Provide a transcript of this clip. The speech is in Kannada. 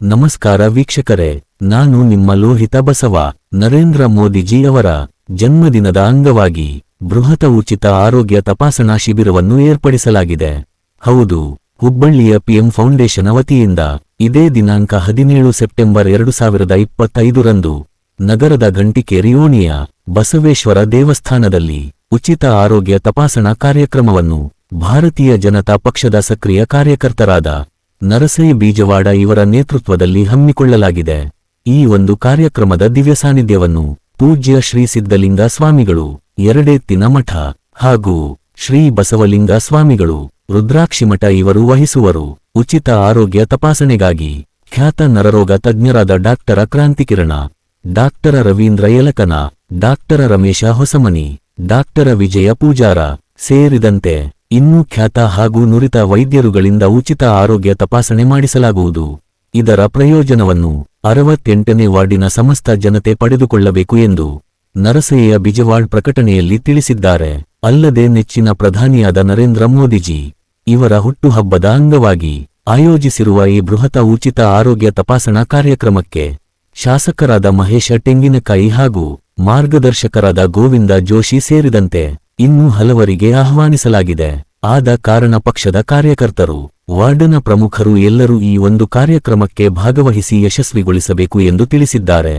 ನಮಸ್ಕಾರ ವೀಕ್ಷಕರೇ, ನಾನು ನಿಮ್ಮ ಲೋಹಿತ ಬಸವ, ನರೇಂದ್ರ ಮೋದಿಜಿಯವರ ಜನ್ಮದಿನದ ಅಂಗವಾಗಿ ಬೃಹತ ಉಚಿತ ಆರೋಗ್ಯ ತಪಾಸಣಾ ಶಿಬಿರವನ್ನು ಏರ್ಪಡಿಸಲಾಗಿದೆ. ಹೌದು, ಹುಬ್ಬಳ್ಳಿಯ ಪಿಎಂ ಫೌಂಡೇಶನ್ ವತಿಯಿಂದ ಇದೇ ದಿನಾಂಕ ಹದಿನೇಳು ಸೆಪ್ಟೆಂಬರ್ ಎರಡು ಸಾವಿರದ ಇಪ್ಪತ್ತೈದರಂದು ನಗರದ ಗಂಟಿಕೇರಿ ಓಣಿಯ ಬಸವೇಶ್ವರ ದೇವಸ್ಥಾನದಲ್ಲಿ ಉಚಿತ ಆರೋಗ್ಯ ತಪಾಸಣಾ ಕಾರ್ಯಕ್ರಮವನ್ನು ಭಾರತೀಯ ಜನತಾ ಪಕ್ಷದ ಸಕ್ರಿಯ ಕಾರ್ಯಕರ್ತರಾದ ನರಸೈ ಬೀಜವಾಡ ಇವರ ನೇತೃತ್ವದಲ್ಲಿ ಹಮ್ಮಿಕೊಳ್ಳಲಾಗಿದೆ. ಈ ಒಂದು ಕಾರ್ಯಕ್ರಮದ ದಿವ್ಯ ಸಾನ್ನಿಧ್ಯವನ್ನು ಪೂಜ್ಯ ಶ್ರೀ ಸಿದ್ಧಲಿಂಗ ಸ್ವಾಮಿಗಳು ಎರಡೆತ್ತಿನ ಮಠ ಹಾಗೂ ಶ್ರೀ ಬಸವಲಿಂಗ ಸ್ವಾಮಿಗಳು ರುದ್ರಾಕ್ಷಿಮಠ ಇವರು ವಹಿಸುವರು. ಉಚಿತ ಆರೋಗ್ಯ ತಪಾಸಣೆಗಾಗಿ ಖ್ಯಾತ ನರರೋಗ ತಜ್ಞರಾದ ಡಾಕ್ಟರ ಕ್ರಾಂತಿಕಿರಣ, ಡಾಕ್ಟರ ರವೀಂದ್ರ ಯಲಕನ, ಡಾಕ್ಟರ ರಮೇಶ ಹೊಸಮನಿ, ಡಾಕ್ಟರ ವಿಜಯ ಪೂಜಾರ ಸೇರಿದಂತೆ ಇನ್ನೂ ಖ್ಯಾತ ಹಾಗೂ ನುರಿತ ವೈದ್ಯರುಗಳಿಂದ ಉಚಿತ ಆರೋಗ್ಯ ತಪಾಸಣೆ ಮಾಡಿಸಲಾಗುವುದು. ಇದರ ಪ್ರಯೋಜನವನ್ನು ಅರವತ್ತೆಂಟನೇ ವಾರ್ಡಿನ ಸಮಸ್ತ ಜನತೆ ಪಡೆದುಕೊಳ್ಳಬೇಕು ಎಂದು ನರಸಯ್ಯ ಬಿಜವಾಡ್ ಪ್ರಕಟಣೆಯಲ್ಲಿ ತಿಳಿಸಿದ್ದಾರೆ. ಅಲ್ಲದೆ ನೆಚ್ಚಿನ ಪ್ರಧಾನಿಯಾದ ನರೇಂದ್ರ ಮೋದಿಜಿ ಇವರ ಹುಟ್ಟುಹಬ್ಬದ ಅಂಗವಾಗಿ ಆಯೋಜಿಸಿರುವ ಈ ಬೃಹತ ಉಚಿತ ಆರೋಗ್ಯ ತಪಾಸಣಾ ಕಾರ್ಯಕ್ರಮಕ್ಕೆ ಶಾಸಕರಾದ ಮಹೇಶ ಟೆಂಗಿನಕಾಯಿ ಹಾಗೂ ಮಾರ್ಗದರ್ಶಕರಾದ ಗೋವಿಂದ ಜೋಶಿ ಸೇರಿದಂತೆ ಇನ್ನೂ ಹಲವರಿಗೆ ಆಹ್ವಾನಿಸಲಾಗಿದೆ. ಆದ ಕಾರಣ ಪಕ್ಷದ ಕಾರ್ಯಕರ್ತರು, ವಾರ್ಡನ ಪ್ರಮುಖರು ಎಲ್ಲರೂ ಈ ಒಂದು ಕಾರ್ಯಕ್ರಮಕ್ಕೆ ಭಾಗವಹಿಸಿ ಯಶಸ್ವಿಗೊಳಿಸಬೇಕು ಎಂದು ತಿಳಿಸಿದ್ದಾರೆ.